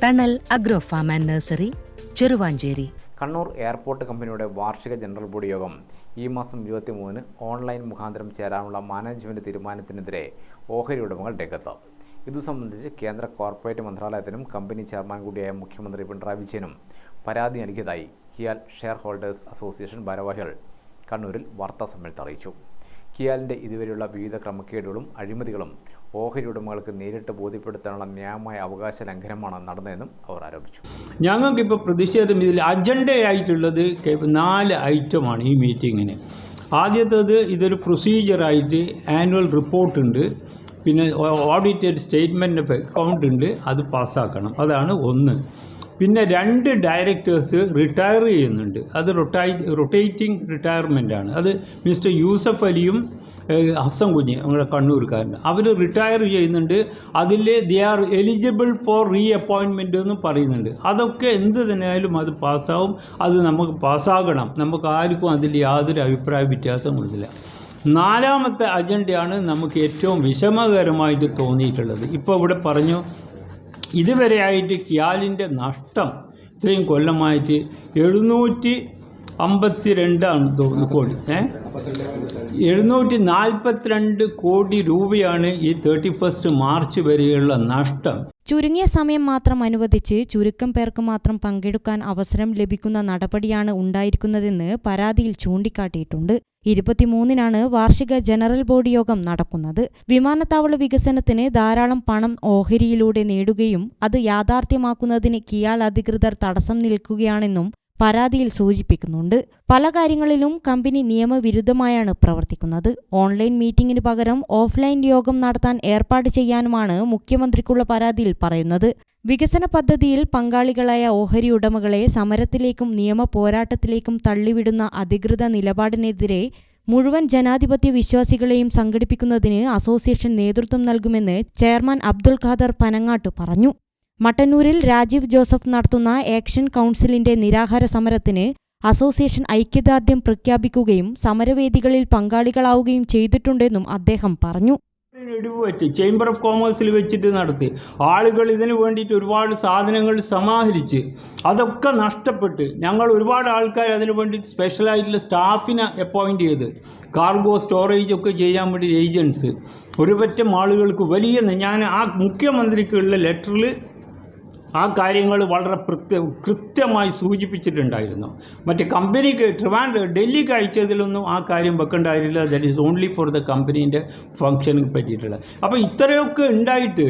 Thanal agro farm and nursery Cheruvanchery. Kannur airport കമ്പനിയുടെ വാർഷിക general body യോഗം ഈ മാസം ഇരുപത്തി മൂന്നിന് ഓൺലൈൻ മുഖാന്തരം ചേരാനുള്ള മാനേജ്മെന്റ് തീരുമാനത്തിനെതിരെ ഓഹരി ഉടമകൾ രംഗത്ത്. ഇതു സംബന്ധിച്ച് കേന്ദ്ര കോർപ്പറേറ്റ് മന്ത്രാലയത്തിനും കമ്പനി ചെയർമാൻ കൂടിയായ മുഖ്യമന്ത്രി പിണറായി വിജയനും പരാതി നൽകിയതായി കിയാൽ ഷെയർ ഹോൾഡേഴ്സ് അസോസിയേഷൻ ഭാരവാഹികൾ കണ്ണൂരിൽ വാർത്താസമ്മേളനത്തിൽ അറിയിച്ചു. കിയാലിന്റെ ഇതുവരെയുള്ള വിവിധ ക്രമക്കേടുകളും അഴിമതികളും ഓഹരി ഉടമകൾക്ക് നേരിട്ട് ബോധ്യപ്പെടുത്താനുള്ള ന്യായമായ അവകാശ ലംഘനമാണ് നടന്നതെന്നും അവർ ആരോപിച്ചു. ഞങ്ങൾക്കിപ്പോൾ പ്രതിഷേധം ഇതിൽ അജണ്ടയായിട്ടുള്ളത് നാല് ഐറ്റമാണ് ഈ മീറ്റിങ്ങിന്. ആദ്യത്തേത് ഇതൊരു പ്രൊസീജിയറായിട്ട് ആനുവൽ റിപ്പോർട്ടുണ്ട്. പിന്നെ ഓഡിറ്റഡ് സ്റ്റേറ്റ്മെന്റ് അക്കൗണ്ട് ഉണ്ട്. അത് പാസ്സാക്കണം. അതാണ് ഒന്ന്. പിന്നെ രണ്ട് ഡയറക്ടേഴ്സ് റിട്ടയർ ചെയ്യുന്നുണ്ട്. അത് റൊട്ടൈ റൊട്ടേറ്റിംഗ് റിട്ടയർമെന്റാണ് അത് മിസ്റ്റർ യൂസഫ് അലിയും ഹസൻ കുഞ്ഞ് നമ്മുടെ കണ്ണൂർക്കാരൻ. അവർ റിട്ടയർ ചെയ്യുന്നുണ്ട്. അതിൽ they are eligible for reappointment എന്ന് പറയുന്നുണ്ട്. അതൊക്കെ എന്ത് തന്നെയായാലും അത് പാസ്സാവും. അത് നമുക്ക് പാസ്സാകണം. നമുക്ക് ആർക്കും അതിൽ യാതൊരു അഭിപ്രായ വ്യത്യാസം കൊടുത്തില്ല നാലാമത്തെ അജണ്ടയാണ് നമുക്ക് ഏറ്റവും വിഷമകരമായിട്ട് തോന്നിയിട്ടുള്ളത്. ഇപ്പോൾ ഇവിടെ പറഞ്ഞു ഇതുവരെയായിട്ട് കിയാലിന്റെ നഷ്ടം ഇത്രയും കൊല്ലമായിട്ട് എഴുന്നൂറ്റി അമ്പത്തി രണ്ടാണ് തോന്നുന്നു കോടി. ഏ? എഴുന്നൂറ്റി നാൽപ്പത്തിരണ്ട് കോടി രൂപയാണ് ഈ തേർട്ടി ഫസ്റ്റ് മാർച്ച് വരെയുള്ള നഷ്ടം. ചുരുങ്ങിയ സമയം മാത്രം അനുവദിച്ച് ചുരുക്കം പേർക്ക് മാത്രം പങ്കെടുക്കാൻ അവസരം ലഭിക്കുന്ന നടപടിയാണ് ഉണ്ടായിരിക്കുന്നതെന്ന് പരാതിയിൽ ചൂണ്ടിക്കാട്ടിയിട്ടുണ്ട്. ഇരുപത്തിമൂന്നിനാണ് വാർഷിക ജനറൽ ബോഡി യോഗം നടക്കുന്നത്. വിമാനത്താവള വികസനത്തിന് ധാരാളം പണം ഓഹരിയിലൂടെ നേടുകയും അത് യാഥാർത്ഥ്യമാക്കുന്നതിന് കിയാൽ അധികൃതർ തടസ്സം നിൽക്കുകയാണെന്നും പരാതിയിൽ സൂചിപ്പിക്കുന്നുണ്ട്. പല കാര്യങ്ങളിലും കമ്പനി നിയമവിരുദ്ധമായാണ് പ്രവർത്തിക്കുന്നത്. ഓൺലൈൻ മീറ്റിംഗിന് പകരം ഓഫ്ലൈൻ യോഗം നടത്താൻ ഏർപ്പാട് ചെയ്യാനുമാണ് മുഖ്യമന്ത്രിക്കുള്ള പരാതിയിൽ പറയുന്നത്. വികസന പദ്ധതിയിൽ പങ്കാളികളായ ഓഹരി ഉടമകളെ സമരത്തിലേക്കും നിയമ പോരാട്ടത്തിലേക്കും തള്ളിവിടുന്ന അധികൃത നിലപാടിനെതിരെ മുഴുവൻ ജനാധിപത്യ വിശ്വാസികളെയും സംഘടിപ്പിക്കുന്നതിന് അസോസിയേഷൻ നേതൃത്വം നൽകുമെന്ന് ചെയർമാൻ അബ്ദുൽ ഖാദർ പനങ്ങാട്ട് പറഞ്ഞു. മട്ടന്നൂരിൽ രാജീവ് ജോസഫ് നടത്തുന്ന ആക്ഷൻ കൗൺസിലിന്റെ നിരാഹാര സമരത്തിന് അസോസിയേഷൻ ഐക്യദാർഢ്യം പ്രഖ്യാപിക്കുകയും സമരവേദികളിൽ പങ്കാളികളാവുകയും ചെയ്തിട്ടുണ്ടെന്നും അദ്ദേഹം പറഞ്ഞു. ചേംബർ ഓഫ് കോമേഴ്സിൽ വെച്ചിട്ട് നടത്തി. ആളുകൾ ഇതിനു വേണ്ടിയിട്ട് ഒരുപാട് സാധനങ്ങൾ സമാഹരിച്ച് അതൊക്കെ നഷ്ടപ്പെട്ട് ഞങ്ങൾ ഒരുപാട് ആൾക്കാർ അതിനു വേണ്ടിയിട്ട് സ്പെഷ്യലായിട്ടുള്ള സ്റ്റാഫിനെ അപ്പോയിന്റ് ചെയ്ത് കാർഗോ സ്റ്റോറേജ് ഒക്കെ ചെയ്യാൻ വേണ്ടി ഏജൻസ് ഒരുപറ്റം ആളുകൾക്ക് വലിയ ഞാൻ ആ മുഖ്യമന്ത്രിക്കുള്ള ലെറ്ററിൽ ആ കാര്യങ്ങൾ വളരെ കൃത്യമായി സൂചിപ്പിച്ചിട്ടുണ്ടായിരുന്നു. മറ്റേ കമ്പനിക്ക് ട്രിവാൻഡ് ഡൽഹിക്ക് അയച്ചതിലൊന്നും ആ കാര്യം വെക്കേണ്ടായിരുന്നില്ല. That is only for the കമ്പനീന്റെ functioning പറ്റിയിട്ടുള്ളത്. അപ്പോൾ ഇത്രയൊക്കെ ഉണ്ടായിട്ട്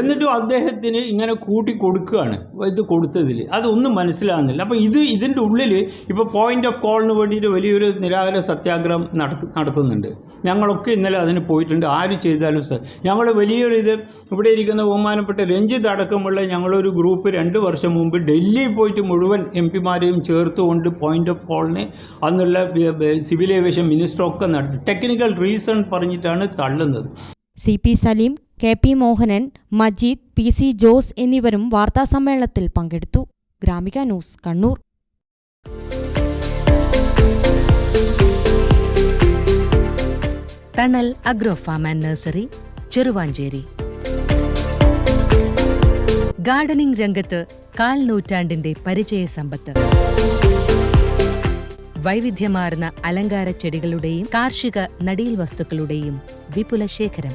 എന്നിട്ടും അദ്ദേഹത്തിന് ഇങ്ങനെ കൂട്ടി കൊടുക്കുകയാണ്. ഇത് കൊടുത്തതിൽ അതൊന്നും മനസ്സിലാകുന്നില്ല. അപ്പോൾ ഇത് ഇതിന്റെ ഉള്ളിൽ ഇപ്പോൾ പോയിന്റ് ഓഫ് കോളിന് വേണ്ടിയിട്ട് വലിയൊരു നിരാഹാര സത്യാഗ്രഹം നടത്തു നടത്തുന്നുണ്ട്. ഞങ്ങളൊക്കെ ഇന്നലെ അതിന് പോയിട്ടുണ്ട്. ആര് ചെയ്താലും സർ ഞങ്ങൾ വലിയൊരു ഇത് ഇവിടെ ഇരിക്കുന്ന ബഹുമാനപ്പെട്ട രഞ്ജിത്ത് അടക്കമുള്ള ഞങ്ങളൊരു ഗ്രൂപ്പ് രണ്ട് വർഷം മുമ്പ് ഡൽഹിയിൽ പോയിട്ട് മുഴുവൻ എം പിമാരെയും ചേർത്തുകൊണ്ട് പോയിന്റ് ഓഫ് കോളിന് അന്നുള്ള സിവിൽ ഏവിയേഷൻ മിനിസ്റ്ററൊക്കെ നടത്തി. ടെക്നിക്കൽ റീസൺ പറഞ്ഞിട്ടാണ് തള്ളുന്നത്. C P Salim K P Mohanan Majeed P C Jose എന്നിവരും വാർത്താസമ്മേളനത്തിൽ പങ്കെടുത്തു. Gramika news Kannur. Thanal agro farm and nursery Cheruvanchery. Gardening രംഗത്ത് കാൽ നൂറ്റാണ്ടിന്റെ പരിചയ സമ്പത്ത്. വൈവിധ്യമാർന്ന അലങ്കാര ചെടികളുടെയും കാർഷിക നടീൽ വസ്തുക്കളുടെയും വിപുല ശേഖരം